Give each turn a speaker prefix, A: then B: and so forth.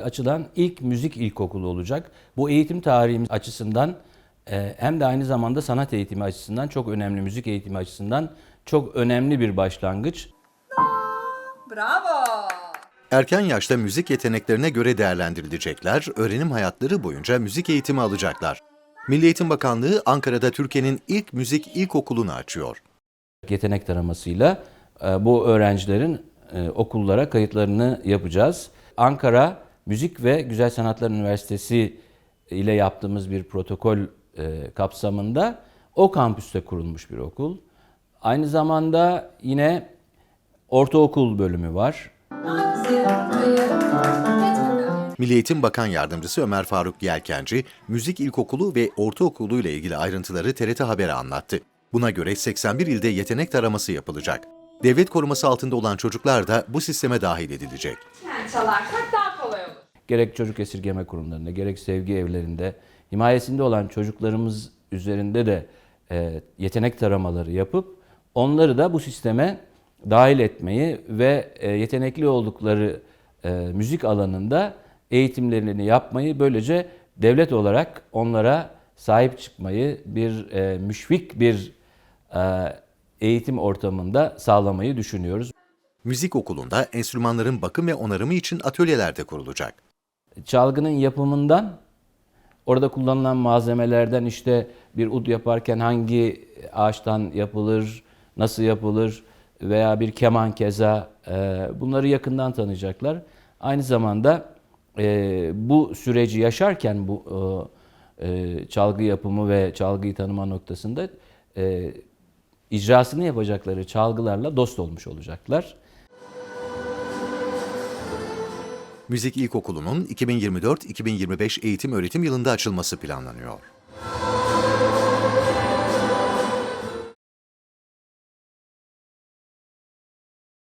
A: açılan ilk müzik ilkokulu olacak. Bu eğitim tarihimiz açısından e, hem de aynı zamanda sanat eğitimi açısından çok önemli, müzik eğitimi açısından çok önemli bir başlangıç.
B: Bravo.
C: Erken yaşta müzik yeteneklerine göre değerlendirilecekler, öğrenim hayatları boyunca müzik eğitimi alacaklar. Milli Eğitim Bakanlığı Ankara'da Türkiye'nin ilk müzik ilkokulunu açıyor.
A: Yetenek taramasıyla e, bu öğrencilerin e, okullara kayıtlarını yapacağız. Ankara Müzik ve Güzel Sanatlar Üniversitesi ile yaptığımız bir protokol e, kapsamında o kampüste kurulmuş bir okul. Aynı zamanda yine ortaokul bölümü var.
C: Milli Eğitim Bakan Yardımcısı Ömer Faruk Yelkenci, müzik ilkokulu ve ortaokulu ile ilgili ayrıntıları TRT Haber'e anlattı. Buna göre 81 ilde yetenek taraması yapılacak. Devlet koruması altında olan çocuklar da bu sisteme dahil edilecek.
B: Yani çalarsak daha kolay olur.
A: Gerek çocuk esirgeme kurumlarında, gerek sevgi evlerinde, himayesinde olan çocuklarımız üzerinde de e, yetenek taramaları yapıp onları da bu sisteme dahil etmeyi ve e, yetenekli oldukları e, müzik alanında eğitimlerini yapmayı böylece devlet olarak onlara sahip çıkmayı bir e, müşfik bir e, eğitim ortamında sağlamayı düşünüyoruz.
C: Müzik okulunda enstrümanların bakım ve onarımı için atölyeler de kurulacak.
A: çalgının yapımından orada kullanılan malzemelerden işte bir ud yaparken hangi ağaçtan yapılır, nasıl yapılır veya bir keman keza e, bunları yakından tanıyacaklar. Aynı zamanda e, bu süreci yaşarken bu e, çalgı yapımı ve çalgıyı tanıma noktasında icrasını yapacakları çalgılarla dost olmuş olacaklar.
C: Müzik İlkokulu'nun 2024-2025 eğitim öğretim yılında açılması planlanıyor.